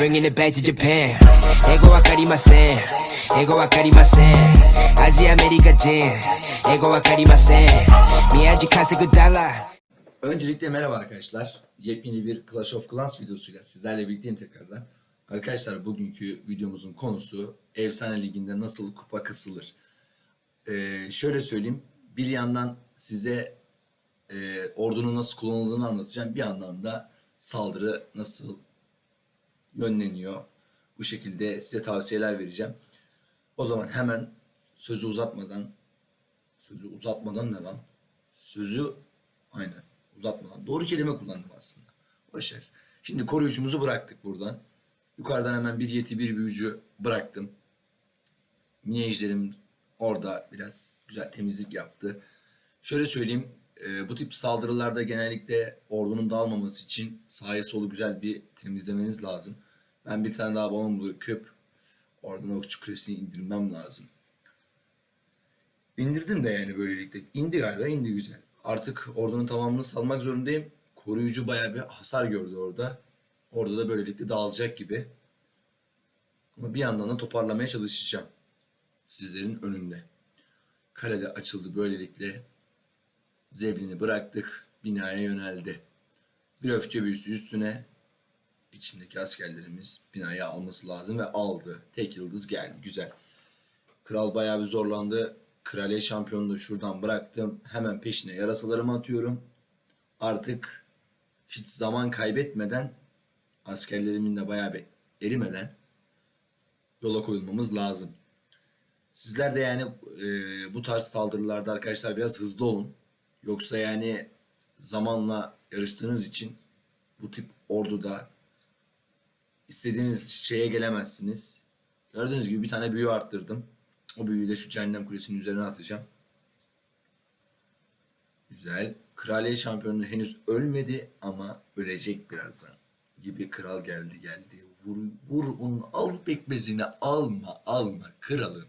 bringing it back to Japan. Ego wakarimasen, ego wakarimasen. Asia America Jin, ego wakarimasen. Miyaji Kaseku Dala. Öncelikle merhaba arkadaşlar. Yepyeni bir Clash of Clans videosuyla sizlerle birlikteyim tekrardan. Arkadaşlar bugünkü videomuzun konusu Efsane Ligi'nde nasıl kupa kasılır? Ee, şöyle söyleyeyim. Bir yandan size e, ordunun nasıl kullanıldığını anlatacağım. Bir yandan da saldırı nasıl yönleniyor. Bu şekilde size tavsiyeler vereceğim. O zaman hemen sözü uzatmadan sözü uzatmadan ne lan? Sözü aynen uzatmadan. Doğru kelime kullandım aslında. Boşver. Şimdi koruyucumuzu bıraktık buradan. Yukarıdan hemen bir yeti bir büyücü bıraktım. Mini ejderim orada biraz güzel temizlik yaptı. Şöyle söyleyeyim. e, bu tip saldırılarda genellikle ordunun dağılmaması için sağa solu güzel bir temizlemeniz lazım. Ben bir tane daha balon bırakıp oradan okçu kulesini indirmem lazım. İndirdim de yani böylelikle. İndi galiba indi güzel. Artık ordunun tamamını salmak zorundayım. Koruyucu bayağı bir hasar gördü orada. Orada da böylelikle dağılacak gibi. Ama bir yandan da toparlamaya çalışacağım. Sizlerin önünde. Kalede açıldı böylelikle. Zeblini bıraktık. Binaya yöneldi. Bir öfke büyüsü üstüne içindeki askerlerimiz binayı alması lazım ve aldı. Tek yıldız geldi. Güzel. Kral bayağı bir zorlandı. Kraliye şampiyonluğu şuradan bıraktım. Hemen peşine yarasalarımı atıyorum. Artık hiç zaman kaybetmeden askerlerimin de bayağı bir erimeden yola koyulmamız lazım. Sizler de yani e, bu tarz saldırılarda arkadaşlar biraz hızlı olun. Yoksa yani zamanla yarıştığınız için bu tip orduda istediğiniz şeye gelemezsiniz. Gördüğünüz gibi bir tane büyü arttırdım. O büyüyü de şu cehennem kulesinin üzerine atacağım. Güzel. Kraliye şampiyonu henüz ölmedi ama ölecek birazdan. Gibi kral geldi geldi. Vur, vur onun al pekmezini alma alma kralım.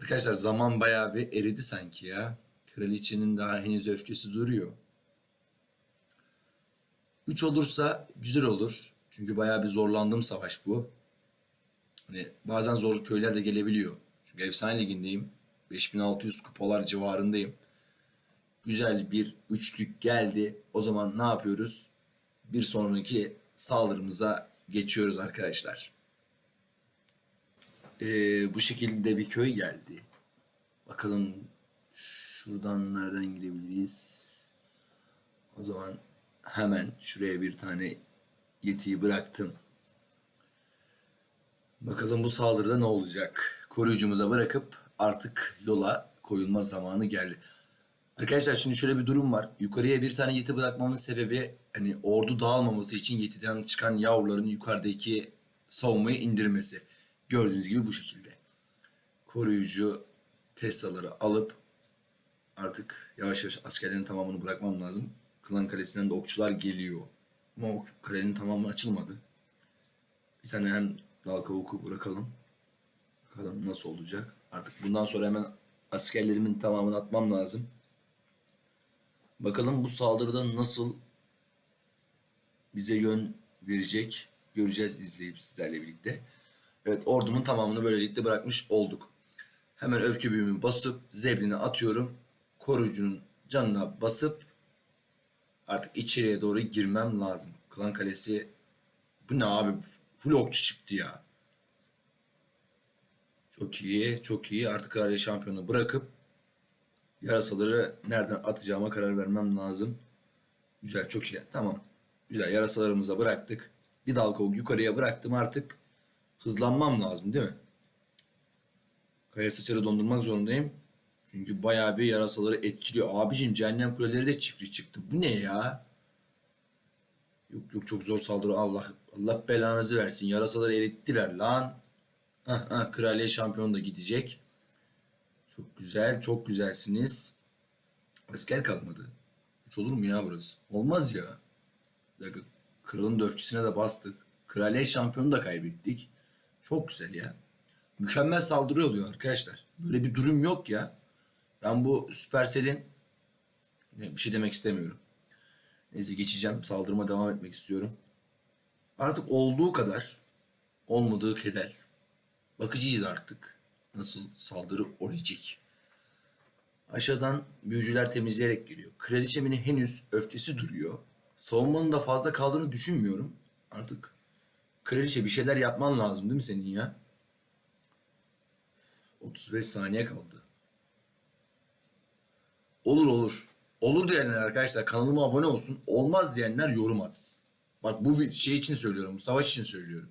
Arkadaşlar zaman bayağı bir eridi sanki ya. Kraliçenin daha henüz öfkesi duruyor. 3 olursa güzel olur. Çünkü bayağı bir zorlandığım savaş bu. Hani bazen zor köyler de gelebiliyor. Çünkü efsane ligindeyim. 5600 kupalar civarındayım. Güzel bir üçlük geldi. O zaman ne yapıyoruz? Bir sonraki saldırımıza geçiyoruz arkadaşlar. Ee, bu şekilde bir köy geldi. Bakalım şuradan nereden gidebiliriz? O zaman hemen şuraya bir tane yetiyi bıraktım. Bakalım bu saldırıda ne olacak? Koruyucumuza bırakıp artık yola koyulma zamanı geldi. Arkadaşlar şimdi şöyle bir durum var. Yukarıya bir tane yeti bırakmamın sebebi hani ordu dağılmaması için yetiden çıkan yavruların yukarıdaki savunmayı indirmesi. Gördüğünüz gibi bu şekilde. Koruyucu Tesla'ları alıp artık yavaş yavaş askerlerin tamamını bırakmam lazım. Klan Kalesi'nden de okçular geliyor. Ama o kalenin tamamı açılmadı. Bir tane hem dal kavuku bırakalım. Bakalım nasıl olacak. Artık bundan sonra hemen askerlerimin tamamını atmam lazım. Bakalım bu saldırıda nasıl bize yön verecek göreceğiz izleyip sizlerle birlikte. Evet ordumun tamamını böylelikle bırakmış olduk. Hemen öfke büyümü basıp zeblini atıyorum. Koruyucunun canına basıp artık içeriye doğru girmem lazım. Klan Kalesi bu ne abi? Full okçu çıktı ya. Çok iyi, çok iyi. Artık kraliye şampiyonu bırakıp yarasaları nereden atacağıma karar vermem lazım. Güzel, çok iyi. Tamam. Güzel, yarasalarımızı da bıraktık. Bir dal kovuk yukarıya bıraktım artık. Hızlanmam lazım değil mi? Kaya sıçarı dondurmak zorundayım. Çünkü bayağı bir yarasaları etkiliyor. Abicim cehennem kuleleri de çiftli çıktı. Bu ne ya? Yok yok çok zor saldırı. Allah Allah belanızı versin. Yarasaları erittiler lan. Hah, kraliye şampiyon da gidecek. Çok güzel. Çok güzelsiniz. Asker kalmadı. Hiç olur mu ya burası? Olmaz ya. Kralın da öfkesine de bastık. Kraliye şampiyonu da kaybettik. Çok güzel ya. Mükemmel saldırı oluyor arkadaşlar. Böyle bir durum yok ya. Ben bu Supercell'in bir şey demek istemiyorum. Neyse geçeceğim. Saldırıma devam etmek istiyorum. Artık olduğu kadar olmadığı keder. Bakıcıyız artık. Nasıl saldırı olacak. Aşağıdan büyücüler temizleyerek geliyor. Kraliçemin henüz öfkesi duruyor. Savunmanın da fazla kaldığını düşünmüyorum. Artık kraliçe bir şeyler yapman lazım değil mi senin ya? 35 saniye kaldı. Olur olur. Olur diyenler arkadaşlar kanalıma abone olsun. Olmaz diyenler yorum atsın. Bak bu şey için söylüyorum. Bu savaş için söylüyorum.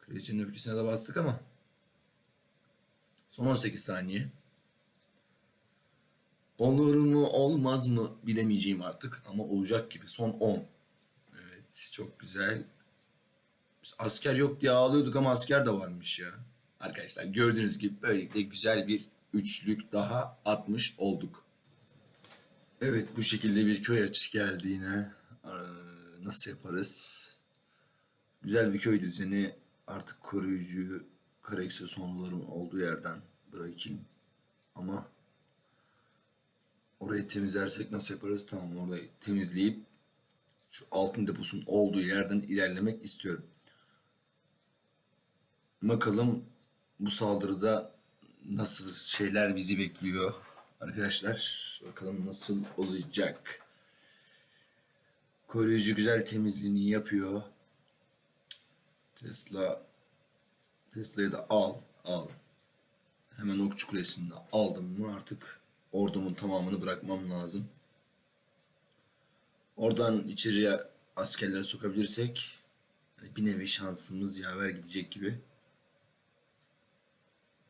Kraliçenin öfkesine de bastık ama. Son 18 saniye. Olur mu olmaz mı bilemeyeceğim artık ama olacak gibi. Son 10. Evet çok güzel. Biz asker yok diye ağlıyorduk ama asker de varmış ya. Arkadaşlar gördüğünüz gibi böylelikle güzel bir üçlük daha atmış olduk. Evet bu şekilde bir köy açış geldi yine. Ee, nasıl yaparız? Güzel bir köy düzeni artık koruyucu karakter sonluların olduğu yerden bırakayım. Ama orayı temizlersek nasıl yaparız? Tamam orayı temizleyip şu altın deposunun olduğu yerden ilerlemek istiyorum. Bakalım bu saldırıda nasıl şeyler bizi bekliyor arkadaşlar. Bakalım nasıl olacak. Koruyucu güzel temizliğini yapıyor. Tesla Tesla'yı da al, al. Hemen okçu kulesini de aldım mı artık ordumun tamamını bırakmam lazım. Oradan içeriye askerleri sokabilirsek hani bir nevi şansımız yaver gidecek gibi.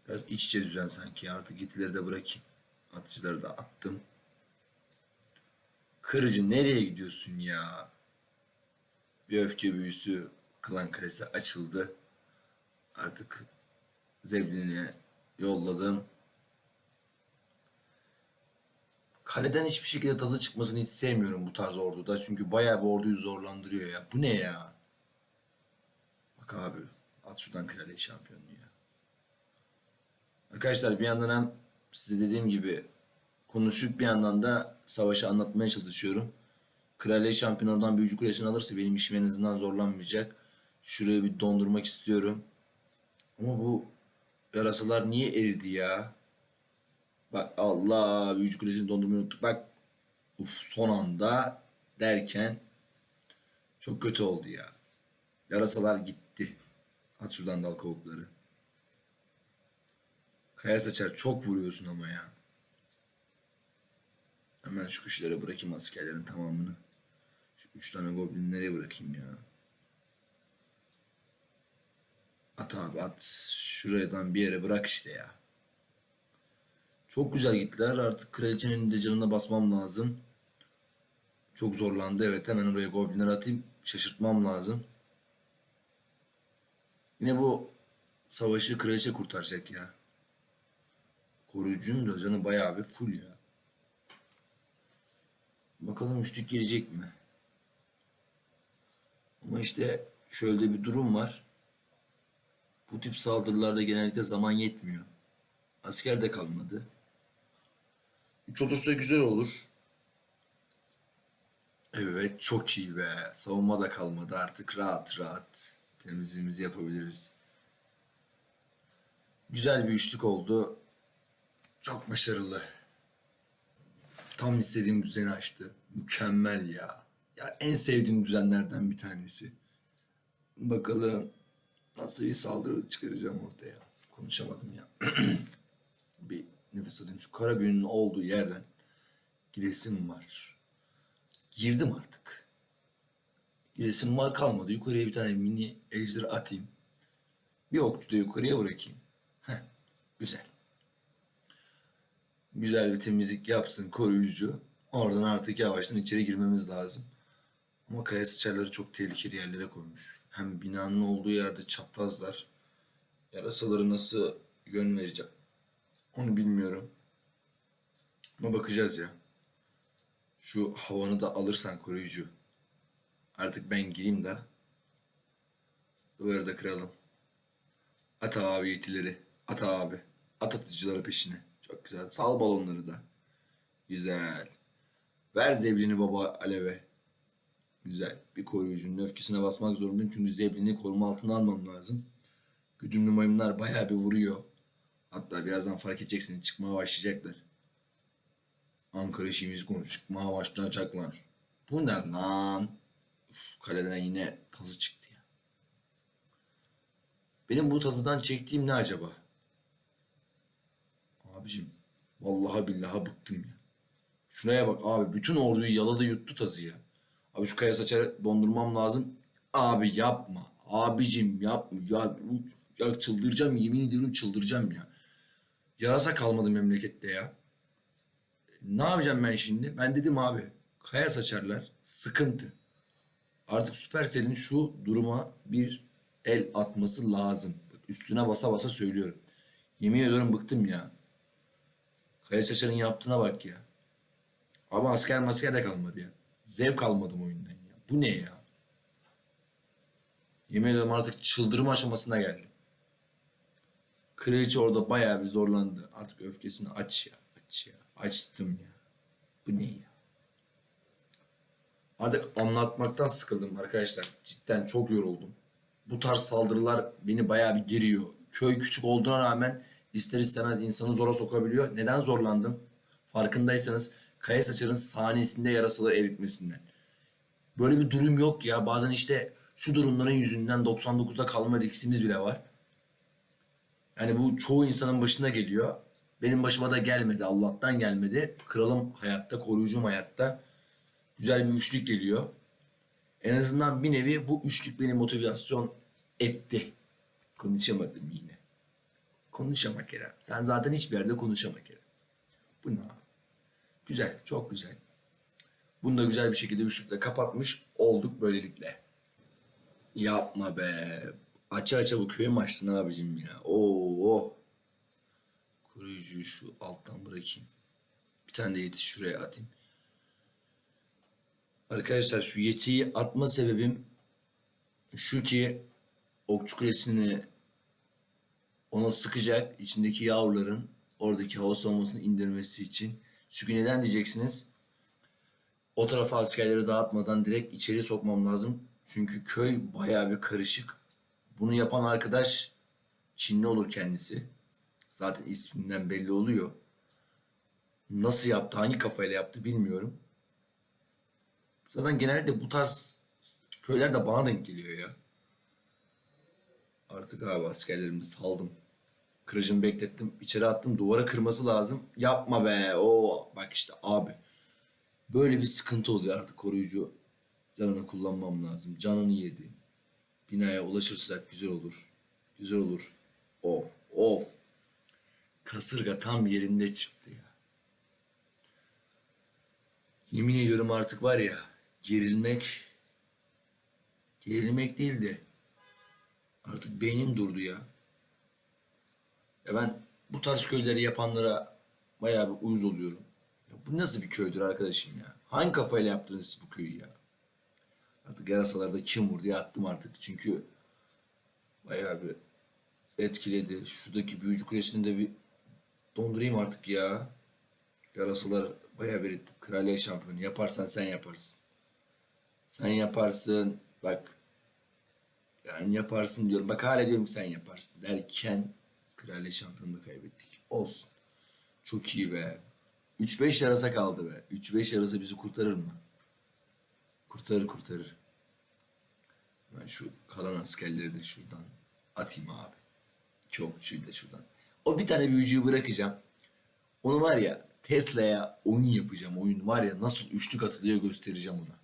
Biraz iç içe düzen sanki. Artık yetileri de bırakayım. Atıcıları da attım. Kırıcı nereye gidiyorsun ya? Bir öfke büyüsü klan kalesi açıldı. Artık Zevlin'e yolladım. Kaleden hiçbir şekilde tazı çıkmasını hiç sevmiyorum bu tarz orduda. Çünkü bayağı bir orduyu zorlandırıyor ya. Bu ne ya? Bak abi. At şuradan kraliye şampiyonluğu ya. Arkadaşlar bir yandan hem size dediğim gibi konuşup bir yandan da savaşı anlatmaya çalışıyorum. Kraliye şampiyonundan büyücü kulesini alırsa benim işim en azından zorlanmayacak. Şurayı bir dondurmak istiyorum. Ama bu yarasalar niye eridi ya? Bak Allah büyücü kulesini dondurmayı unuttuk. Bak uf, son anda derken çok kötü oldu ya. Yarasalar gitti. At şuradan dal kovukları. Kaya saçar çok vuruyorsun ama ya. Hemen şu kuşlara bırakayım askerlerin tamamını. Şu üç tane goblin nereye bırakayım ya? At abi at. Şuradan bir yere bırak işte ya. Çok güzel gittiler. Artık kraliçenin de canına basmam lazım. Çok zorlandı. Evet hemen oraya goblinleri atayım. Şaşırtmam lazım. Yine bu savaşı kraliçe kurtaracak ya. Koruyucunun da canı bayağı bir full ya. Bakalım üçlük gelecek mi? Ama işte şöyle bir durum var. Bu tip saldırılarda genellikle zaman yetmiyor. Asker de kalmadı. Üç olursa güzel olur. Evet çok iyi be. Savunma da kalmadı artık rahat rahat temizliğimizi yapabiliriz. Güzel bir üçlük oldu. Çok başarılı. Tam istediğim düzeni açtı. Mükemmel ya. Ya en sevdiğim düzenlerden bir tanesi. Bakalım nasıl bir saldırı çıkaracağım ortaya. Konuşamadım ya. bir nefes alayım. Şu kara büyünün olduğu yerden giresim var. Girdim artık. Giresim var kalmadı. Yukarıya bir tane mini ejder atayım. Bir okçu da yukarıya bırakayım. Heh, güzel. Güzel bir temizlik yapsın koruyucu. Oradan artık yavaştan içeri girmemiz lazım. Ama kaya sıçarları çok tehlikeli yerlere koymuş. Hem binanın olduğu yerde çaprazlar. Yarasaları nasıl yön vereceğim? Onu bilmiyorum. Ama bakacağız ya. Şu havanı da alırsan koruyucu. Artık ben gireyim de. Duvarı da kıralım. At abi yetileri. At abi. At atıcıları peşine. Çok güzel. Sal balonları da. Güzel. Ver zeblini baba Alev'e. Güzel. Bir koruyucunun öfkesine basmak zorundayım. Çünkü zeblini koruma altına almam lazım. Güdümlü maymunlar bayağı bir vuruyor. Hatta birazdan fark edeceksiniz çıkmaya başlayacaklar. Ankara işimiz konuş. Çıkmaya başlayacaklar. Bu ne lan? Uf, kaleden yine tazı çıktı ya. Benim bu tazıdan çektiğim ne acaba? Abicim vallahi billahi bıktım ya. Şuraya bak abi bütün orduyu yaladı yuttu tazı ya. Abi şu kaya saçar dondurmam lazım. Abi yapma. Abicim yapma. Ya, ya çıldıracağım yemin ediyorum çıldıracağım ya. Yarasa kalmadı memlekette ya. Ne yapacağım ben şimdi? Ben dedim abi kaya saçarlar sıkıntı. Artık Supercell'in şu duruma bir el atması lazım. Üstüne basa basa söylüyorum. Yemin ediyorum bıktım ya. Saçarın yaptığına bak ya. Abi asker masker de kalmadı ya. Zevk almadım oyundan ya. Bu ne ya? Yemin ediyorum artık çıldırma aşamasına geldim. Kraliçe orada bayağı bir zorlandı. Artık öfkesini aç ya. Aç ya. Açtım ya. Bu ne ya? Artık anlatmaktan sıkıldım arkadaşlar. Cidden çok yoruldum. Bu tarz saldırılar beni bayağı bir geriyor. Köy küçük olduğuna rağmen ister istemez insanı zora sokabiliyor. Neden zorlandım? Farkındaysanız Kaya Saçar'ın sahnesinde yarasaları eritmesinden. Böyle bir durum yok ya. Bazen işte şu durumların yüzünden 99'da kalma riskimiz bile var. Yani bu çoğu insanın başına geliyor. Benim başıma da gelmedi. Allah'tan gelmedi. Kralım hayatta, koruyucum hayatta. Güzel bir üçlük geliyor. En azından bir nevi bu üçlük beni motivasyon etti. Konuşamadım yine. Konuşama Kerem. Sen zaten hiçbir yerde konuşama Kerem. Bu ne abi? Güzel, çok güzel. Bunu da güzel bir şekilde üçlükle kapatmış olduk böylelikle. Yapma be. Aça aça bu mü açtın abicim ya? Oo. Koruyucuyu şu alttan bırakayım. Bir tane de yetiş şuraya atayım. Arkadaşlar şu yetiyi atma sebebim şu ki okçu kulesini ona sıkacak içindeki yavruların oradaki hava savunmasını indirmesi için. Çünkü neden diyeceksiniz? O tarafa askerleri dağıtmadan direkt içeri sokmam lazım. Çünkü köy bayağı bir karışık. Bunu yapan arkadaş Çinli olur kendisi. Zaten isminden belli oluyor. Nasıl yaptı, hangi kafayla yaptı bilmiyorum. Zaten genelde bu tarz köyler de bana denk geliyor ya. Artık abi askerlerimi saldım. Kırıcımı beklettim. içeri attım. Duvara kırması lazım. Yapma be. Oo bak işte abi. Böyle bir sıkıntı oluyor artık koruyucu canını kullanmam lazım. Canını yedi. Binaya ulaşırsak güzel olur. Güzel olur. Of of. Kasırga tam yerinde çıktı ya. Yemin ediyorum artık var ya gerilmek gerilmek değil de artık beynim durdu ya. Ya ben bu tarz köyleri yapanlara bayağı bir uyuz oluyorum. Ya bu nasıl bir köydür arkadaşım ya? Hangi kafayla yaptınız siz bu köyü ya? Artık yarasalarda kim vurdu ya attım artık. Çünkü bayağı bir etkiledi. Şuradaki büyücü kulesini de bir dondurayım artık ya. Yarasalar bayağı bir etti. Kraliyet şampiyonu. Yaparsan sen yaparsın. Sen yaparsın. Bak. Yani yaparsın diyorum. Bak hala diyorum sen yaparsın. Derken kraliyet şampiyonunu kaybettik. Olsun. Çok iyi be. 3-5 yarasa kaldı be. 3-5 yarasa bizi kurtarır mı? Kurtarır kurtarır. Ben şu kalan askerleri de şuradan atayım abi. Okçuyu da şuradan. O bir tane büyücüyü bırakacağım. Onu var ya Tesla'ya oyun yapacağım. Oyun var ya nasıl üçlük atılıyor göstereceğim ona.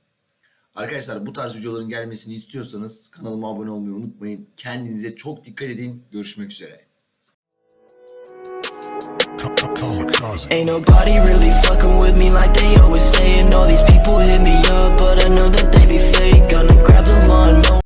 Arkadaşlar bu tarz videoların gelmesini istiyorsanız kanalıma abone olmayı unutmayın. Kendinize çok dikkat edin. Görüşmek üzere. Ain't nobody really fucking with me like they always saying. All these people hit me up, but I know that they be fake. Gonna grab the lawn,